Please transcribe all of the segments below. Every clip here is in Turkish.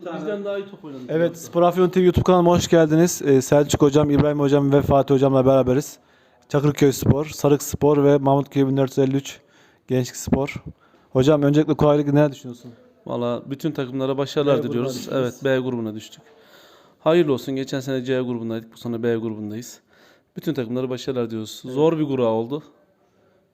Bizden daha iyi top oynadık. Evet, Spor Afyon TV YouTube kanalıma hoş geldiniz. Ee, Selçuk Hocam, İbrahim Hocam ve Fatih Hocam'la beraberiz. Çakırköy Spor, Sarık Spor ve Mahmutköy 1453 Gençlik Spor. Hocam öncelikle kolaylık neler düşünüyorsun? Valla bütün takımlara başarılar B diliyoruz. Evet B grubuna düştük. Hayırlı olsun. Geçen sene C grubundaydık. Bu sene B grubundayız. Bütün takımlara başarılar diliyoruz. Zor bir grup oldu.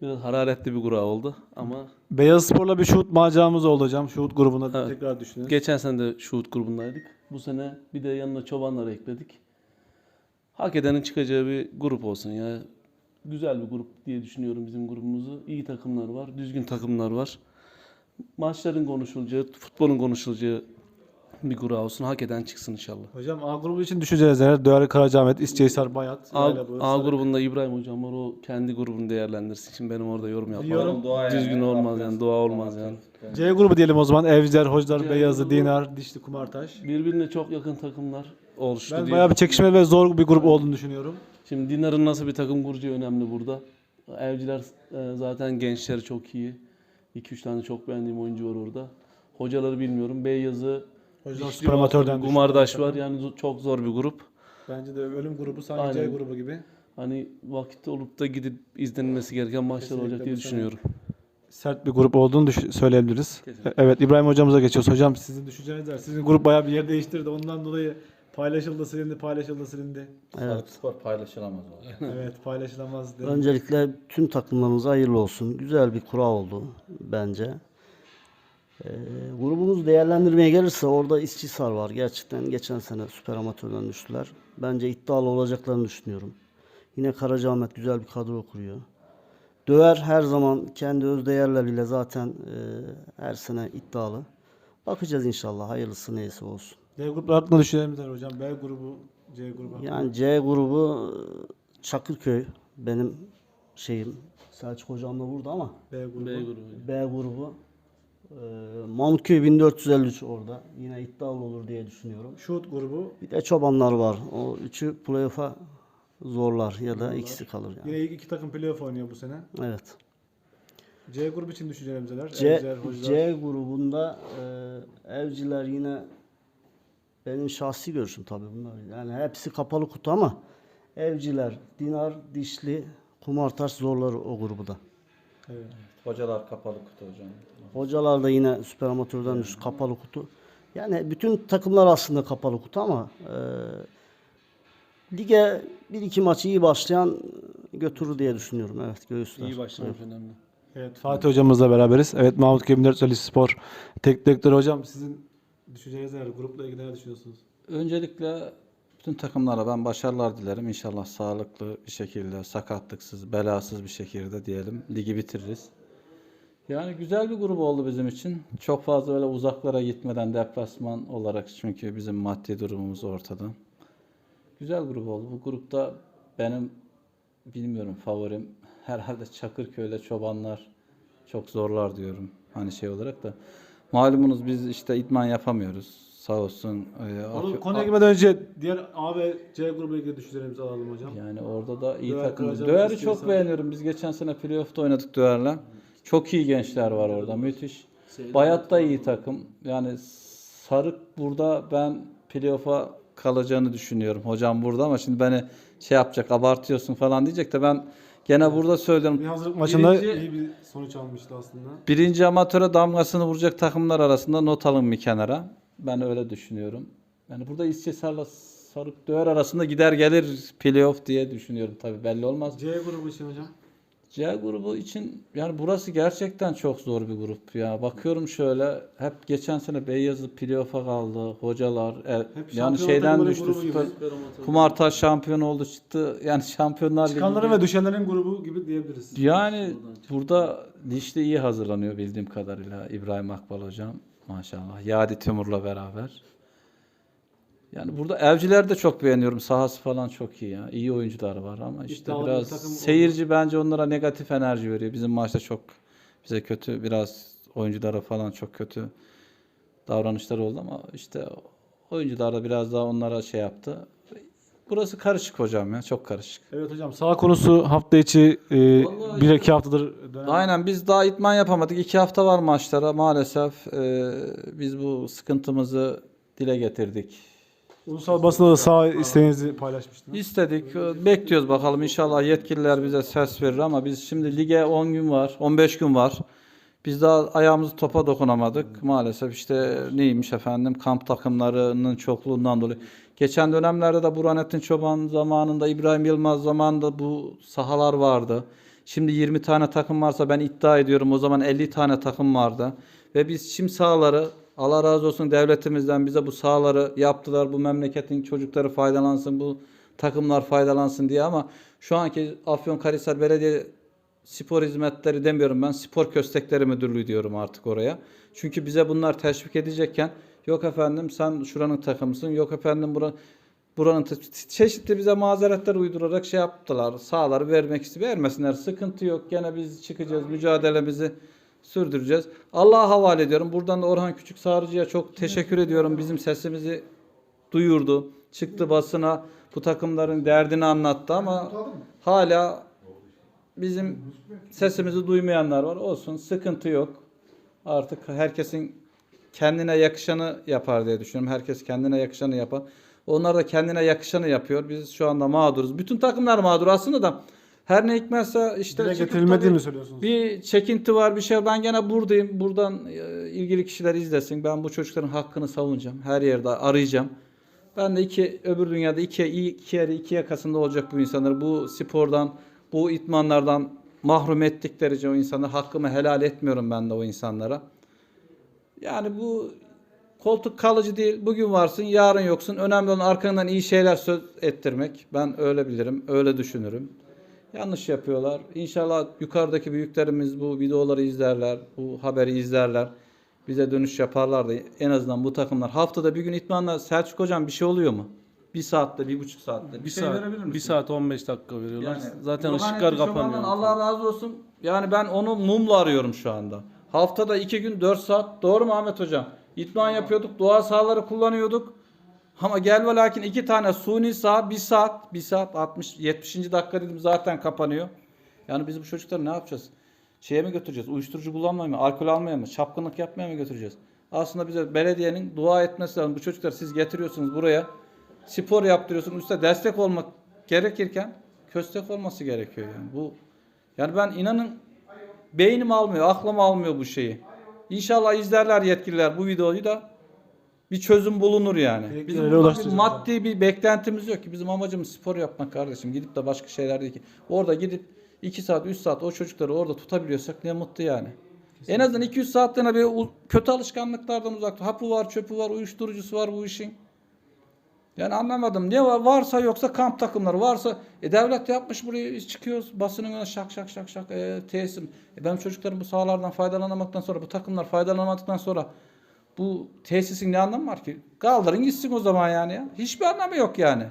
Biraz hararetli bir grup oldu ama Beyaz Spor'la bir şut maceramız oldu hocam. Şut grubuna Evet. tekrar düştünüz. geçen sene de şut grubundaydık. Bu sene bir de yanına çobanları ekledik. Hak edenin çıkacağı bir grup olsun ya. Güzel bir grup diye düşünüyorum bizim grubumuzu. İyi takımlar var, düzgün takımlar var. Maçların konuşulacağı, futbolun konuşulacağı bir grup olsun. Hak eden çıksın inşallah. Hocam A grubu için düşüneceğiz neler? Doğru Karacaahmet, İsçehisar, Bayat. A, A grubunda İbrahim hocam var. O kendi grubunu değerlendirsin. Şimdi benim orada yorum yapmam. Yorum. Düzgün olmaz yani. Doğa olmaz yani. C grubu diyelim o zaman. Evciler, Hocalar, C Beyazı, grubu. Dinar, Dişli, Kumartaş. Birbirine çok yakın takımlar oluştu Ben diye. bayağı bir çekişmeli ve zor bir grup olduğunu düşünüyorum. Şimdi Dinar'ın nasıl bir takım kuracağı önemli burada. Evciler e, zaten gençleri çok iyi. 2-3 tane çok beğendiğim oyuncu var orada. Hocaları bilmiyorum. Beyazı, Hocalar Dişli var, amatörden Gumardaş var. Yani zo- çok zor bir grup. Bence de ölüm grubu sanki Aynen. C grubu gibi. Hani vakit olup da gidip izlenilmesi gereken maçlar Kesinlikle olacak diye bu sene. düşünüyorum. Sert bir grup olduğunu düş- söyleyebiliriz. Kesinlikle. Evet İbrahim hocamıza geçiyoruz. Hocam sizin düşünceniz var. Sizin grup bayağı bir yer değiştirdi. Ondan dolayı paylaşıldı silindi, paylaşıldı silindi. Sarık spor paylaşılamaz evet paylaşılamaz. dedi. Öncelikle tüm takımlarımıza hayırlı olsun. Güzel bir kura oldu bence. Ee, grubumuz değerlendirmeye gelirse orada İşçisar var. Gerçekten geçen sene süper amatörden düştüler. Bence iddialı olacaklarını düşünüyorum. Yine Karacaahmet güzel bir kadro kuruyor. Döver her zaman kendi öz değerleriyle zaten e, her sene iddialı. Bakacağız inşallah hayırlısı neyse olsun. D gruplar hakkında düşüncelerimiz var hocam. B grubu, C grubu. hakkında. Yani C grubu e, Çakırköy benim şeyim. Selçuk hocam da burada ama B grubu. B grubu. B grubu Mahmutköy 1453 orada. Yine iddialı olur diye düşünüyorum. Şut grubu. Bir de çobanlar var. O üçü playoff'a zorlar ya da ikisi kalır yani. Yine iki takım playoff oynuyor bu sene. Evet. C grubu için düşüncelerimiz neler? C, Evciler, Hocalar. C grubunda e, evciler yine benim şahsi görüşüm tabii bunlar. Yani hepsi kapalı kutu ama evciler, dinar, dişli, kumartaş zorlar o grubu da. Evet. Hocalar kapalı kutu hocam. Hocalar da yine süper amatörden düştü kapalı kutu. Yani bütün takımlar aslında kapalı kutu ama e, lige bir iki maçı iyi başlayan götürür diye düşünüyorum. Evet göğüsler. İyi başlamak önemli. Evet Fatih hocamızla beraberiz. Evet Mahmut Köy 1453 Spor Teknik Direktörü hocam sizin düşünceleriniz neler? Grupla ilgili neler düşünüyorsunuz? Öncelikle bütün takımlara ben başarılar dilerim. İnşallah sağlıklı bir şekilde, sakatlıksız, belasız bir şekilde diyelim ligi bitiririz. Yani güzel bir grup oldu bizim için. Çok fazla öyle uzaklara gitmeden deplasman olarak çünkü bizim maddi durumumuz ortada. Güzel grup oldu. Bu grupta benim bilmiyorum favorim herhalde Çakırköy'le Çobanlar çok zorlar diyorum. Hani şey olarak da. Malumunuz biz işte idman yapamıyoruz. Sağ olsun. e, Afyo- konuya girmeden önce diğer A ve C grubu ilgili düşüncelerimizi alalım hocam. Yani orada da iyi Döver takım. Döver'i çok beğeniyorum. Biz geçen sene playoff'ta oynadık Döver'le. Çok iyi gençler var orada. Müthiş. Bayat da iyi takım. Yani Sarık burada ben playoff'a kalacağını düşünüyorum. Hocam burada ama şimdi beni şey yapacak, abartıyorsun falan diyecek de ben gene burada söylüyorum. Bir hazırlık maçında Birinci- iyi bir sonuç almıştı aslında. Birinci amatöre damgasını vuracak takımlar arasında not alın bir kenara. Ben öyle düşünüyorum. Yani burada İstisar'la Sarık Döver arasında gider gelir playoff diye düşünüyorum. Tabii belli olmaz. C grubu için hocam. C grubu için yani burası gerçekten çok zor bir grup ya. Bakıyorum şöyle hep geçen sene Beyazıt playoff'a kaldı. Hocalar e, Hep yani şeyden düştü. Süper, Kumartaş şampiyon oldu çıktı. Yani Şampiyonlar Çıkanların ve düşenlerin grubu gibi diyebiliriz. yani burada liste iyi hazırlanıyor bildiğim kadarıyla İbrahim Akbal hocam maşallah. Yadi Timur'la beraber. Yani burada evciler de çok beğeniyorum. Sahası falan çok iyi ya. İyi oyuncular var ama işte İddialı bir biraz takım seyirci bence onlara negatif enerji veriyor. Bizim maçta çok bize kötü biraz oyunculara falan çok kötü davranışlar oldu ama işte oyuncular da biraz daha onlara şey yaptı. Burası karışık hocam ya. Çok karışık. Evet hocam sağ konusu hafta içi e, Vallahi bir iki haftadır dönem. Aynen biz daha itman yapamadık. İki hafta var maçlara maalesef. e, biz bu sıkıntımızı dile getirdik. Ulusal basında da sağ isteğinizi paylaşmıştınız. İstedik. Bekliyoruz bakalım. İnşallah yetkililer bize ses verir ama biz şimdi lige 10 gün var, 15 gün var. Biz daha ayağımızı topa dokunamadık. Maalesef işte neymiş efendim kamp takımlarının çokluğundan dolayı. Geçen dönemlerde de Burhanettin Çoban zamanında, İbrahim Yılmaz zamanında bu sahalar vardı. Şimdi 20 tane takım varsa ben iddia ediyorum o zaman 50 tane takım vardı. Ve biz çim sahaları Allah razı olsun devletimizden bize bu sahaları yaptılar. Bu memleketin çocukları faydalansın, bu takımlar faydalansın diye ama şu anki Afyonkarahisar Belediye Spor Hizmetleri demiyorum ben. Spor Köstekleri Müdürlüğü diyorum artık oraya. Çünkü bize bunlar teşvik edecekken yok efendim sen şuranın takımısın. Yok efendim bura, buranın te- çeşitli bize mazeretler uydurarak şey yaptılar. Sağları vermek istiyor. Vermesinler. Sıkıntı yok. Gene biz çıkacağız. Mücadelemizi sürdüreceğiz. Allah'a havale ediyorum. Buradan da Orhan Küçük Sağırcı'ya çok teşekkür ediyorum. Bizim sesimizi duyurdu. Çıktı basına bu takımların derdini anlattı ama hala bizim sesimizi duymayanlar var. Olsun sıkıntı yok. Artık herkesin kendine yakışanı yapar diye düşünüyorum. Herkes kendine yakışanı yapar. Onlar da kendine yakışanı yapıyor. Biz şu anda mağduruz. Bütün takımlar mağdur aslında da her ne hikmetse işte Dile getirilmediğini mi söylüyorsunuz? bir çekinti var bir şey. Ben gene buradayım. Buradan e, ilgili kişiler izlesin. Ben bu çocukların hakkını savunacağım. Her yerde arayacağım. Ben de iki öbür dünyada iki, iki yeri iki yakasında olacak bu insanlar. Bu spordan, bu itmanlardan mahrum ettikleri o insanlar hakkımı helal etmiyorum ben de o insanlara. Yani bu koltuk kalıcı değil. Bugün varsın, yarın yoksun. Önemli olan arkandan iyi şeyler söz ettirmek. Ben öyle bilirim, öyle düşünürüm. Yanlış yapıyorlar. İnşallah yukarıdaki büyüklerimiz bu videoları izlerler, bu haberi izlerler. Bize dönüş yaparlar da en azından bu takımlar. Haftada bir gün itmanla Selçuk Hocam bir şey oluyor mu? Bir saatte, bir buçuk saatte. Bir şey saat, verebilir misin? bir saat 15 dakika veriyorlar. Yani Zaten ışıklar kapanıyor. Allah razı olsun. Yani ben onu mumla arıyorum şu anda. Haftada iki gün 4 saat. Doğru mu Ahmet Hocam? İtman yapıyorduk. Doğa sahaları kullanıyorduk. Ama gel ve lakin iki tane suni saha bir saat. Bir saat 60 70. dakika dedim zaten kapanıyor. Yani biz bu çocukları ne yapacağız? Şeye mi götüreceğiz? Uyuşturucu kullanmaya mı? Alkol almaya mı? Çapkınlık yapmaya mı götüreceğiz? Aslında bize belediyenin dua etmesi lazım. Bu çocuklar siz getiriyorsunuz buraya. Spor yaptırıyorsunuz. Üstte destek olmak gerekirken köstek olması gerekiyor yani. Bu yani ben inanın beynim almıyor, aklım almıyor bu şeyi. İnşallah izlerler yetkililer bu videoyu da bir çözüm bulunur yani. Bizim bir maddi bir beklentimiz yok ki. Bizim amacımız spor yapmak kardeşim. Gidip de başka şeyler değil ki. Orada gidip 2 saat 3 saat o çocukları orada tutabiliyorsak ne mutlu yani. En azından 200 saatliğine bir kötü alışkanlıklardan uzak. Hapı var, çöpü var, uyuşturucusu var bu işin. Yani anlamadım. Ne var? Varsa yoksa kamp takımları varsa e devlet yapmış burayı çıkıyoruz basının önüne şak şak şak şak e, tesisim. E benim çocuklarım bu sahalardan faydalanamaktan sonra bu takımlar faydalanamadıktan sonra bu tesisin ne anlamı var ki? Kaldırın gitsin o zaman yani ya. Hiçbir anlamı yok yani.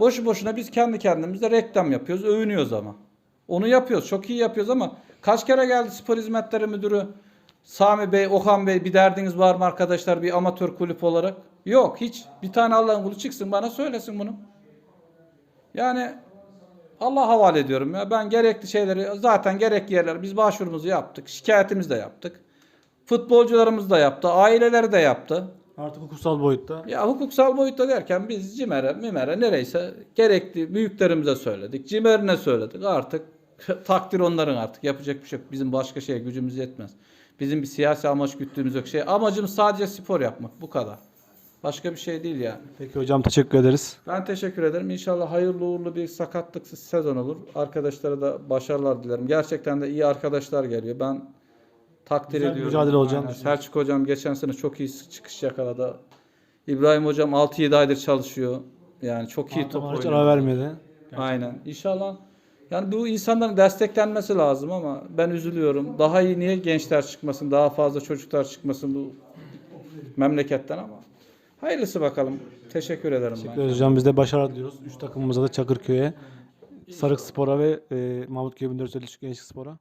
Boşu boşuna biz kendi kendimize reklam yapıyoruz, övünüyoruz ama. Onu yapıyoruz, çok iyi yapıyoruz ama kaç kere geldi spor hizmetleri müdürü Sami Bey, Okan Bey bir derdiniz var mı arkadaşlar bir amatör kulüp olarak? Yok hiç. Bir tane Allah'ın kulu çıksın bana söylesin bunu. Yani Allah havale ediyorum ya. Ben gerekli şeyleri zaten gerekli yerler biz başvurumuzu yaptık. Şikayetimizi de yaptık. Futbolcularımız da yaptı. Aileleri de yaptı. Artık hukuksal boyutta. Ya hukuksal boyutta derken biz CİMER'e, MİMER'e nereyse gerekli büyüklerimize söyledik. CİMER'ine söyledik. Artık takdir onların artık. Yapacak bir şey yok. Bizim başka şeye gücümüz yetmez. Bizim bir siyasi amaç güttüğümüz yok. Şey, amacım sadece spor yapmak. Bu kadar. Başka bir şey değil yani. Peki hocam teşekkür ederiz. Ben teşekkür ederim. İnşallah hayırlı uğurlu bir sakatlıksız sezon olur. Arkadaşlara da başarılar dilerim. Gerçekten de iyi arkadaşlar geliyor. Ben takdir Güzel ediyorum. mücadele olacağını Aynen. Selçuk hocam geçen sene çok iyi çıkış yakaladı. İbrahim hocam 6-7 aydır çalışıyor. Yani çok iyi top Antrenman hiç oynuyor. ara vermedi. Aynen. İnşallah yani bu insanların desteklenmesi lazım ama ben üzülüyorum. Daha iyi niye gençler çıkmasın, daha fazla çocuklar çıkmasın bu memleketten ama hayırlısı bakalım. Teşekkür ederim. Teşekkür ederiz hocam. Biz de başarılar diliyoruz. Üç takımımıza da Çakırköy'e, Sarık Spor'a ve e, Mahmutköy 1453 Gençlik Spor'a.